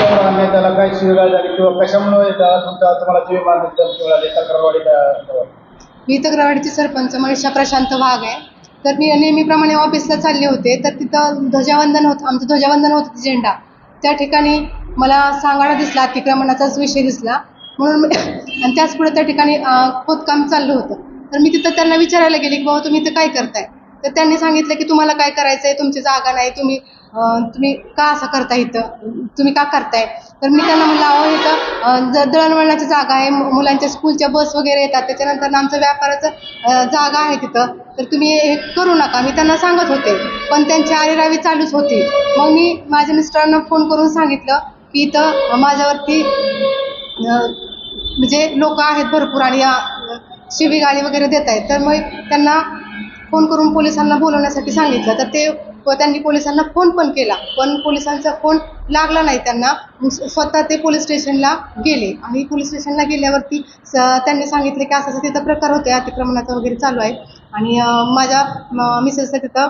तुमच्यावर अन्याय त्याला काय शिवगाळ झाली किंवा कशामुळे तुमचा तुम्हाला जीव मारण्याची मिळाली तक्रारवाडी मी तक्रारवाडीचे सरपंच मनीषा प्रशांत वाघ आहे. तर मी नेहमीप्रमाणे ऑफिसला चालले होते. तर तिथं ध्वजावंदन होतं आमचं ध्वजावंदन होतं झेंडा. त्या ठिकाणी मला सांगाडा दिसला अतिक्रमणाचाच विषय दिसला. म्हणून आणि त्याच पुढे त्या ठिकाणी खोदकाम चाललं होतं. तर मी तिथं त्यांना विचारायला गेले की बाबा तुम्ही इथं काय करताय? तर त्यांनी सांगितलं की तुम्हाला काय करायचं आहे तुमची जागा नाही. तुम्ही तुम्ही का असं करताय इथं? तुम्ही का करताय? तर मी त्यांना म्हणलं अहो इथं ज- दळणवळणाची जागा आहे. मुलांच्या स्कूलच्या बस वगैरे येतात. त्याच्यानंतर आमचं व्यापाराचं जागा आहे तिथं. तर तुम्ही हे करू नका. मी त्यांना सांगत होते. पण त्यांची आरेरावी चालूच होती. मग मी माझ्या मिस्टरांना फोन करून सांगितलं की इथं माझ्यावरती म्हणजे लोक आहेत भरपूर आणि अं, शिवीगाळी वगैरे देत आहेत तर मग त्यांना फोन करून पोलिसांना बोलवण्यासाठी सांगितलं. तर ते व त्यांनी पोलिसांना फोन पण केला. पण पोलिसांचा फोन लागला नाही त्यांना. स्वतः ते पोलीस स्टेशनला गेले. आणि पोलीस स्टेशनला गेल्यावरती स- त्यांनी सांगितले की असं तिथं प्रकार होते अतिक्रमणाचा वगैरे चालू आहे. आणि माझ्या मिसेसला तिथं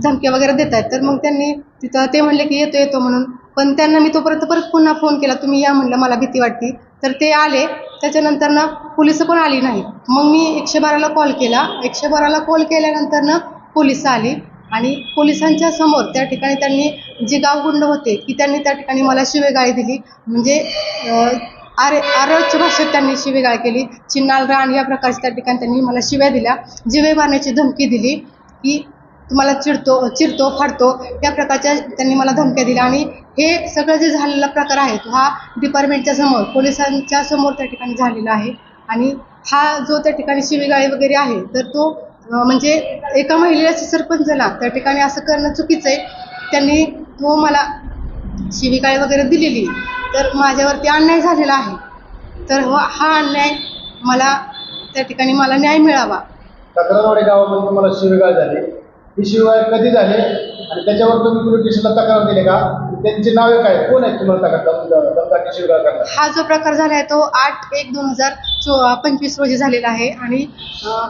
धमक्या वगैरे देत आहेत. तर मग त्यांनी तिथं ते म्हणले की येतो येतो म्हणून. पण त्यांना मी तोपर्यंत परत पुन्हा फोन केला. तुम्ही या म्हणलं मला भीती वाटते. तर ते आले. त्याच्यानंतर ना पोलीस पण आली नाही मग मी एकशे बाराला कॉल केला. एकशे बाराला कॉल केल्यानंतर ना पोलीस आली. आणि पोलिसांच्या समोर त्या ठिकाणी त्यांनी जे गावगुंड होते की त्यांनी त्या ठिकाणी मला शिवेगाळी दिली. म्हणजे आरे आरच भाषेत त्यांनी शिवेगाळ केली. चिन्नाल रान या प्रकारच्या त्या ठिकाणी त्यांनी मला शिव्या दिल्या. जिवे मारण्याची धमकी दिली की तुम्हाला चिडतो चिरतो फाडतो या प्रकारच्या त्यांनी मला धमक्या दिल्या. आणि हे सगळं जे झालेला प्रकार आहे तो हा डिपार्टमेंटच्या समोर पोलिसांच्या समोर त्या ठिकाणी झालेला आहे. आणि हा जो त्या ठिकाणी शिवेगाळी वगैरे आहे तर तो म्हणजे एका महिलेला सरपंच झाला. त्या ठिकाणी असं करणं चुकीचं आहे. त्यांनी तो मला शिवीगाळी वगैरे दिलेली तर माझ्यावरती अन्याय झालेला आहे. तर हा हा अन्याय मला त्या ठिकाणी मला न्याय मिळावा. तक्रारवाडी गावामध्ये तुम्हाला शिवगाळ झाली. ही शिवगाळ कधी झाली? आणि त्याच्यावर तुम्ही पोलीस स्टेशनला तक्रार दिली का? त्यांची नावे काय? कोण आहेत तुम्हाला तक्रार हा जो प्रकार झाला आहे तो आठ एक दोन हजार चो पंचवीस रोजी झालेला आहे आणि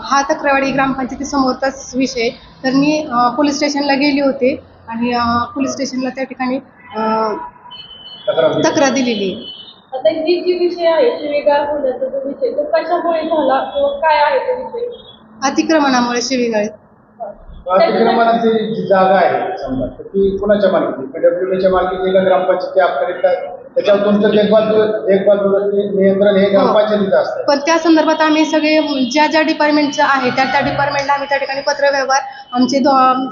हा तक्रारवाडी ग्रामपंचायतीसमोरचाच विषय. तर मी पोलीस स्टेशनला गेली होते आणि पोलीस स्टेशनला त्या ठिकाणी तक्रार दिली. तक्रार दिलेली आहे. आता ही जी विषय आहे शिवीगाळ होण्याचा जो विषय तो कशामुळे झाला किंवा काय आहे तो विषय अतिक्रमणामुळे शिवीगाळी अतिक्रमणाची जी जागा आहे समजा तर ती कुणाच्या मालकीची पीडब्ल्यूडीच्या मालकीची का ग्रामपंचायती काय त्याच्यावर तुमचं देखभाल देखभाल व्यवस्थित नियंत्रण हे ग्रामपंचायतीचं असतं. पण त्या संदर्भात आम्ही सगळे ज्या ज्या डिपार्टमेंटच्या आहे त्या त्या डिपार्टमेंटला आम्ही त्या ठिकाणी पत्रव्यवहार आमचे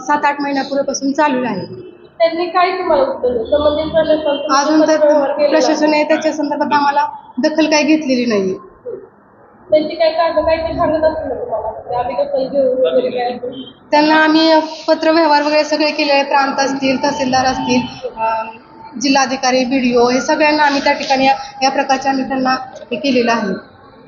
सात आठ महिन्यापूर्वीपासून चालू आहे. त्यांनी काय तुम्हाला उत्तर अजून तर पत्रव्यवहार केलेला आहे. प्रशासन आहे त्याच्या संदर्भात आम्हाला दखल काही घेतलेली नाही त्यांची काय कागद काय ते सांगत असतील असेल. त्यांना आम्ही पत्रव्यवहार वगैरे सगळे केले आहे प्रांत असतील तहसीलदार असतील जिल्हाधिकारी बी डी ओ हे सगळ्यांना आम्ही त्या ठिकाणी या या प्रकारचे आम्ही त्यांना हे केलेलं आहे.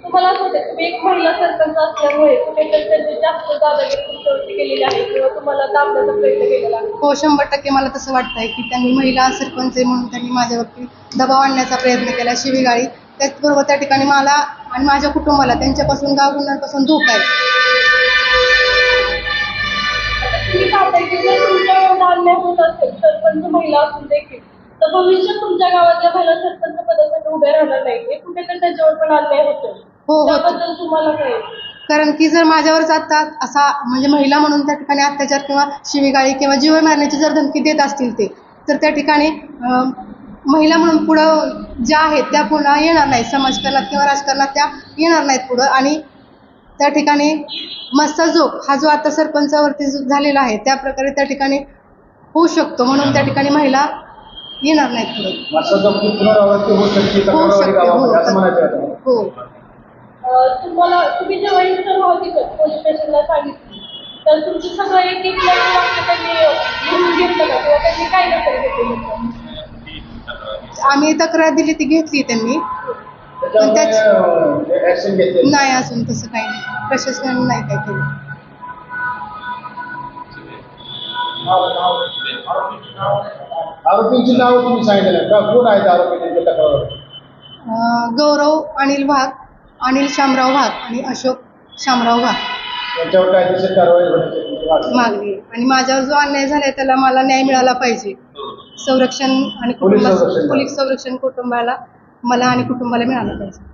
तुम्हाला असं वाटतं तुम्ही एक महिला सरपंच असल्यामुळे कुठेतरी त्यांची जास्त दादागिरी तुमच्यावरती केलेली आहे किंवा तुम्हाला दाबण्याचा प्रयत्न केलेला आहे? हो शंभर टक्के मला तसं वाटतंय की त्यांनी महिला सरपंच आहे म्हणून त्यांनी माझ्यावरती दबाव आणण्याचा प्रयत्न केला शिवीगाळी त्याचबरोबर त्या ठिकाणी मला आणि माझ्या कुटुंबाला त्यांच्यापासून गावगुंडांपासून धोका आहे. तुम्ही पाहताय की जर तुमच्या एवढा अन्याय होत असेल सरपंच महिला असून देखील. तर भविष्यात तुमच्या गावातल्या महिला सरपंच पदासाठी उभ्या राहणार नाही हे कुठेतरी त्याच्यावर पण अन्याय होतो हो त्याबद्दल तुम्हाला काय? कारण की जर माझ्यावरच आता असा म्हणजे महिला म्हणून त्या ठिकाणी अत्याचार किंवा शिवीगाळी किंवा जीव मारण्याची जर धमकी देत असतील ते तर त्या ठिकाणी अं, महिला म्हणून पुढं ज्या आहेत त्या पुन्हा येणार नाहीत. समाजकारणात किंवा राजकारणात त्या येणार नाहीत पुढं. आणि त्या ठिकाणी मस्ता जो हा जो आता सरपंचावरती जो झालेला आहे त्या प्रकारे त्या ठिकाणी होऊ शकतो. म्हणून त्या ठिकाणी महिला येणार नाहीत पुढे. असं जर की पुनरावृत्ती होऊ शकते होऊ शकते गावामध्ये असं म्हणायचं आहे हो हो. अं, तुम्हाला तुम्ही जेव्हा पोलीस स्टेशनला सांगितली तर तुमची सगळं एक एक नवीन वाक्य त्यांनी लिहून घेतलं का? किंवा त्यांनी काय दखल घेतली? होतं? आम्ही तक्रार दिली ती घेतली त्यांनी. पण त्याच- त्याच्यामुळे ऍक्शन घेतली नाही. अजून तसं काही नाही. प्रशासनाने नाही काय केलं. आरोपींची नावं. तुम्ही सांगितलं का कोण आहेत आरोपी त्यांच्या तक्रारवाडी अं, गौरव अनिल वाघ अनिल शामराव वाघ आणि अशोक शामराव वाघ त्यांच्यावर कायदेशीर कारवाई होण्याची तुमची मागणी आहे. मागणी आहे. आणि माझ्यावर जो अन्याय झालाय त्याला मला न्याय मिळाला पाहिजे संरक्षण आणि पोलीस कुटुंबा संरक्षण. पोलीस संरक्षण कुटुंबाला मला आणि कुटुंबाला मिळालं पाहिजे